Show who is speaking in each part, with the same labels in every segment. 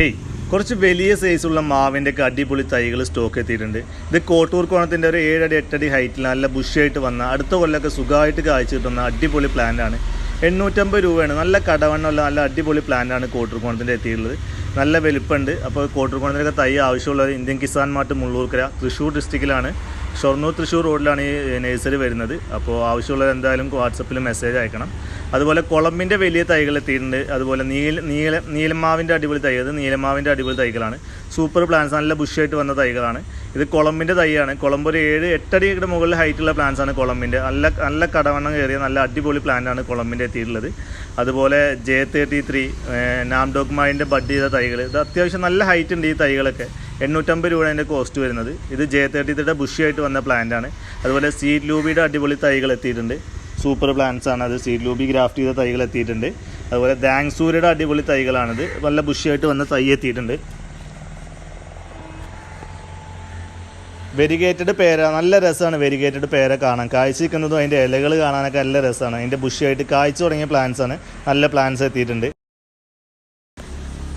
Speaker 1: Hey കുറച്ച് വലിയ സൈസുള്ള മാവിന്റെ ഒക്കെ അടിപൊളി തൈകൾ സ്റ്റോക്ക് എത്തിയിട്ടുണ്ട്. ഇത് കോട്ടൂർ കോണത്തിന്റെ ഒരു ഏഴടി എട്ടടി ഹൈറ്റിൽ നല്ല ബുഷായിട്ട് വന്ന അടുത്ത കൊല്ലമൊക്കെ സുഖമായിട്ട് കാഴ്ച കിട്ടുന്ന അടിപൊളി പ്ലാന്റാണ് എണ്ണൂറ്റമ്പത് രൂപയാണ്. നല്ല കടവണ്ണമുള്ള നല്ല അടിപൊളി പ്ലാന്റാണ് കോട്ടൂർ കോണത്തിന്റെ എത്തിയിട്ടുള്ളത്. നല്ല വലുപ്പമുണ്ട്. അപ്പോൾ കോട്ടൂർ കോണത്തിനൊക്കെ തൈ ആവശ്യമുള്ളത് ഇന്ത്യൻ കിസാൻ മാർട്ട് മുള്ളൂർക്കര തൃശ്ശൂർ ഡിസ്ട്രിക്റ്റിലാണ് ഷൊർണൂർ തൃശ്ശൂർ റോഡിലാണ് ഈ നഴ്സറി വരുന്നത്. അപ്പോൾ ആവശ്യമുള്ളത് എന്തായാലും വാട്സപ്പിൽ മെസ്സേജ് അയക്കണം. അതുപോലെ കുളമ്പിന്റെ വലിയ തൈകൾ എത്തിയിട്ടുണ്ട്. അതുപോലെ നീല നീല നീലമാവിന്റെ അടിപൊളി തൈകൾ. നീലമാവിന്റെ അടിപൊളി തൈകളാണ്. സൂപ്പർ പ്ലാന്റ്സ് നല്ല ബുഷായിട്ട് വന്ന തൈകളാണ്. ഇത് കുളമ്പിന്റെ തൈയാണ്. കുളമ്പ് ഒരു ഏഴ് എട്ടടിയുടെ മുകളിൽ ഹൈറ്റുള്ള ആണ് കുളമ്പിന്റെ നല്ല നല്ല കടവണ്ണം കയറിയ നല്ല അടിപൊളി പ്ലാന്റാണ് കുളമ്പിന്റെ എത്തിയിട്ടുള്ളത്. അതുപോലെ ജെ തേർട്ടി ത്രീ നാംഡോക്മായിന്റെ ബഡ് ചെയ്ത തൈകൾ. ഇത് അത്യാവശ്യം നല്ല ഹൈറ്റ് ഉണ്ട് ഈ തൈകളൊക്കെ. എണ്ണൂറ്റമ്പത് രൂപയാണ് അതിന്റെ കോസ്റ്റ് വരുന്നത്. ഇത് ജെ തേർട്ടി ത്രീയുടെ ബുഷിയായിട്ട് വന്ന പ്ലാന്റാണ് അതുപോലെ സീഡ് ലൂബിയുടെ അടിപൊളി തൈകൾ എത്തിയിട്ടുണ്ട്. സൂപ്പർ പ്ലാന്റ്സ് ആണ് അത്. സീഡ് ലൂബി ഗ്രാഫ്റ്റ് ചെയ്ത തൈകൾ എത്തിയിട്ടുണ്ട്. അതുപോലെ ദാങ്സൂരിയുടെ അടിപൊളി തൈകളാണിത്. നല്ല ബുഷിയായിട്ട് വന്ന തൈ എത്തിയിട്ടുണ്ട്. വെരിഗേറ്റഡ് പേര നല്ല രസമാണ് വെരിഗേറ്റഡ് പേര കാണാൻ. കാഴ്ച നിൽക്കുന്നതും അതിന്റെ ഇലകൾ കാണാനൊക്കെ നല്ല രസമാണ്. അതിന്റെ ബുഷിയായിട്ട് കാഴ്ച തുടങ്ങിയ പ്ലാന്റ്സ് ആണ്. നല്ല പ്ലാന്റ്സ് എത്തിയിട്ടുണ്ട്.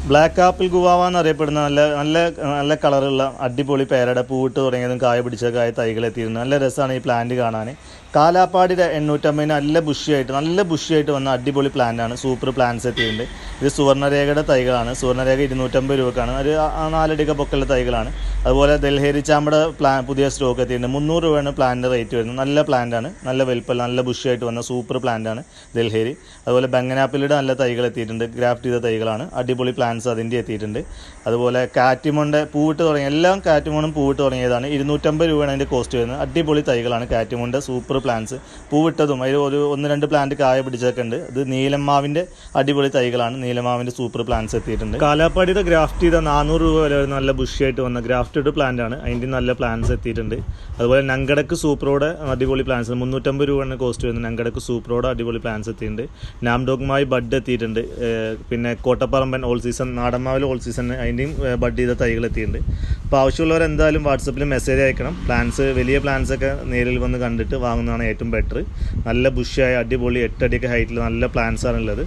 Speaker 1: ബ്ലാക്ക് ആപ്പിൾ ഗുവാവ എന്നറിയപ്പെടുന്ന നല്ല നല്ല നല്ല കളറുള്ള അടിപൊളി പേരയുടെ പൂവിട്ട് തുടങ്ങിയതും കായ പിടിച്ച കായ തൈകൾ എത്തിയിരുന്നു. നല്ല രസമാണ് ഈ പ്ലാന്റ് കാണാൻ. കാലാപ്പാടിയുടെ എണ്ണൂറ്റമ്പതിന് നല്ല ബുഷിയായിട്ട് നല്ല ബുഷിയായിട്ട് വന്ന അടിപൊളി പ്ലാന്റാണ് സൂപ്പർ പ്ലാന്റ്സ് എത്തിയിട്ടുണ്ട്. ഇത് സുവർണരേഖയുടെ തൈകളാണ്. സുവർണരേഖ ഇരുന്നൂറ്റമ്പത് രൂപക്കാണ്. ഒരു നാലടിക പൊക്കലുള്ള തൈകളാണ്. അതുപോലെ ദൽഹേരി ചാമ്പട പ്ലാൻ പുതിയ സ്റ്റോക്ക് എത്തിയിട്ടുണ്ട്. മുന്നൂറ് രൂപയാണ് പ്ലാന്റ് റേറ്റ് വരുന്നത്. നല്ല പ്ലാന്റാണ് നല്ല വലിപ്പം നല്ല ബുഷിയായിട്ട് വന്ന സൂപ്പർ പ്ലാന്റാണ് ദൽഹേരി അതുപോലെ ബംഗനാപ്പിലിയുടെ നല്ല തൈകൾ എത്തിയിട്ടുണ്ട്. ഗ്രാഫ്റ്റ് ചെയ്ത തൈകളാണ്. അടിപൊളി പ്ലാന്റ്സ് അതിന്റെ എത്തിയിട്ടുണ്ട്. അതുപോലെ കാറ്റിമോണിന്റെ പൂവിട്ട് തുടങ്ങിയ എല്ലാം കാറ്റിമോണും പൂവിട്ട് തുടങ്ങിയതാണ്. ഇരുന്നൂറ്റമ്പത് രൂപയാണ് അതിന്റെ കോസ്റ്റ് വരുന്നത്. അടിപൊളി തൈകളാണ് കാറ്റിമോണിന്റെ സൂപ്പർ പ്ലാന്റ്സ് പൂവിട്ടതും അതിൽ ഒരു ഒന്ന് രണ്ട് പ്ലാന്റ് കായ പിടിച്ചൊക്കെ ഉണ്ട്. ഇത് നീലമാവിന്റെ അടിപൊളി തൈകളാണ്. നീലമാവിന്റെ സൂപ്പർ പ്ലാന്റ്സ് എത്തിയിട്ടുണ്ട്. കാലാപ്പാടിയുടെ ഗ്രാഫ്റ്റ് ചെയ്ത നാനൂറ് രൂപ വരുന്ന നല്ല ബുഷിയായിട്ട് വന്ന ഗ്രാഫ്റ്റഡ് പ്ലാന്റ് ആണ്. അതിന്റെ നല്ല പ്ലാന്റ്സ് എത്തിയിട്ടുണ്ട്. അതുപോലെ നങ്കടക്ക് സൂപ്പറോടെ അടിപൊളി പ്ലാന്റ്സ് മുന്നൂറ്റമ്പത് രൂപയാണ് കോസ്റ്റ് വരുന്നത്. നങ്കടക്ക് സൂപ്പറോടെ അടിപൊളി പ്ലാന്റ്സ് എത്തിയിട്ടുണ്ട്. നാംഡോഗുമായി ബഡ് എത്തിയിട്ടുണ്ട്. പിന്നെ Kottapparamban all season season all season അതിന്റെയും bud ചെയ്ത തൈകൾ എത്തിയിട്ടുണ്ട്. അപ്പോൾ ആവശ്യമുള്ളവർ എന്തായാലും വാട്സപ്പിൽ മെസ്സേജ് അയക്കണം. പ്ലാൻസ് വലിയ പ്ലാൻസൊക്കെ നേരിൽ വന്ന് കണ്ടിട്ട് വാങ്ങുന്നതാണ് ഏറ്റവും ബെറ്റർ നല്ല ബുഷിയായ അടിപൊളി എട്ടടിയൊക്കെ ഹൈറ്റിൽ നല്ല പ്ലാൻസാണുള്ളത്